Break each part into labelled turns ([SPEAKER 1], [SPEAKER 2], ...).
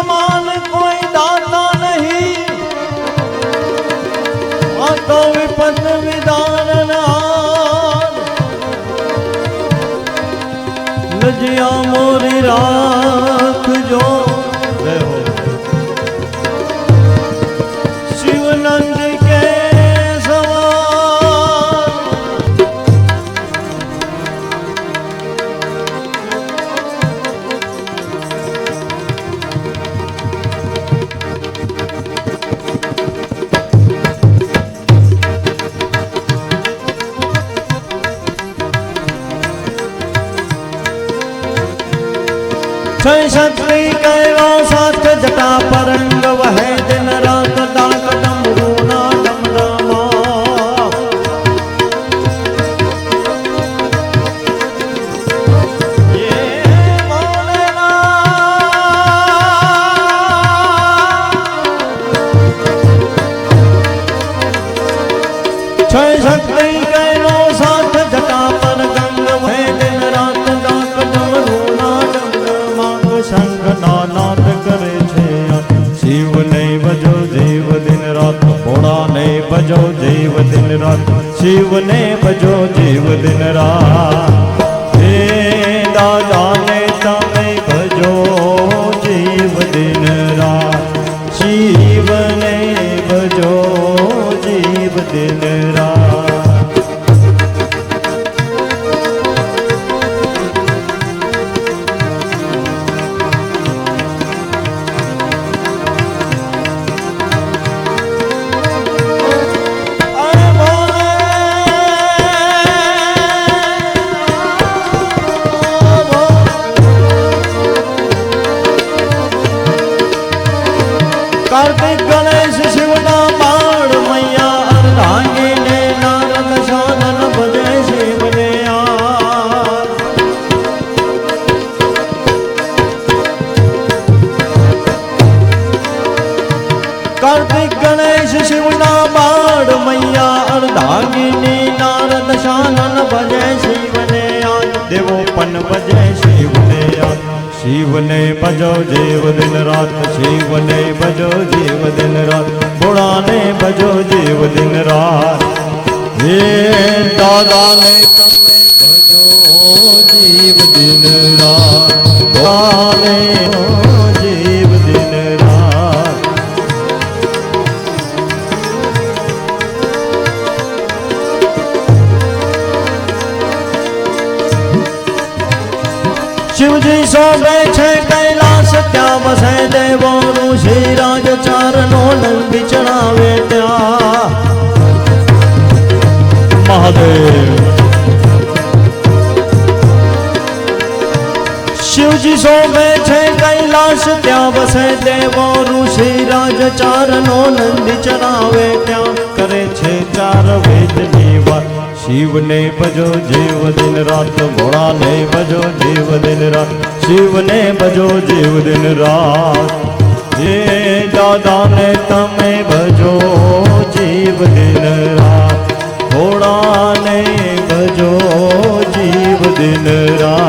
[SPEAKER 1] સમાન કોઈ દાતા નહીં. આ તો વિપત વિધાન લજિયા મોરી રાખજો. છય શક્તિ કયો સાથ જટા પરંગ, વહે દિન રાત ડાક ડમરૂ ના ડમરામા યે ભોલેનાથ છય શક્તિ રાત શિવ ને ભજો કાર્તિક ગણેશ શિવના બાળ મૈયા અર્ધાંગીને નારદ સાધન ભજે શિવને કાર્તિક ગણેશ શિવના બાળ મૈયા અર્ધાંગીની શિવને ભજો, જીવ દિન રાત શિવને ભજો, જીવ દિન રાત. ભોળાને ભજો, જીવ દિન રાત. હે દાદાને તમે ભજો, જીવ દિન રાત. ભોળાને શિવજી સોંપે છે કૈલાસ, ત્યાં વસે દેવો શ્રી રાજ ચારનો નંદી ચડાવે ત્યાં. મહાદેવ. શિવજી સોંપે છે કૈલાસ, ત્યાં વસે દેવો ઋષિ રાજ ચારનો નંદી ચડાવે ત્યાં. કરે છે ચાર શિવને ભજો, જીવ દિન રાત ભોળાને ભજો, જીવ દિન રાત. શિવને ભજો, જીવ દિન રાત. હે દાદાને તમે ભજો, જીવ દિન રાત. ભોળાને ભજો, જીવ દિન રાત.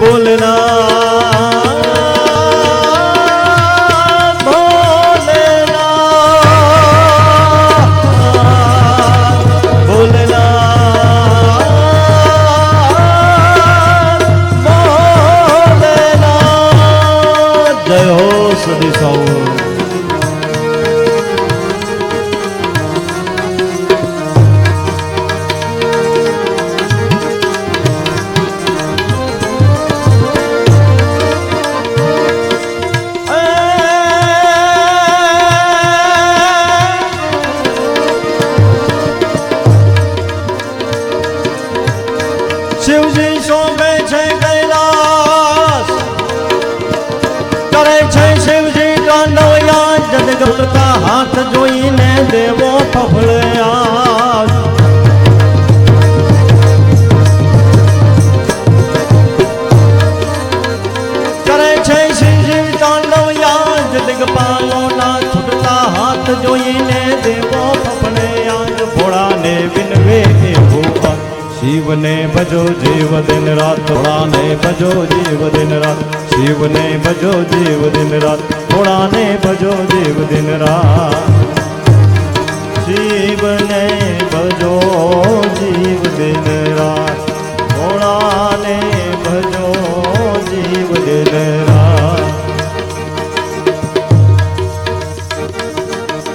[SPEAKER 1] બોલના શિવજી શોભે છે કૈલાસ. કરે છે શિવજી કાંડવયા જગદગતા હાથ જોઈને દેવો ફફળ્યા કરે છે શિવજી કાંડવયા જગપાલોના છૂટતા હાથ જોઈને શિવને ભજો જીવ દિન રાત થોડાને ભજો જીવ દિન રાત, શિવને ભજો જીવ દિન રાત થોડાને ભજો જીવ દિન રાત. શિવને ભજો જીવ દિન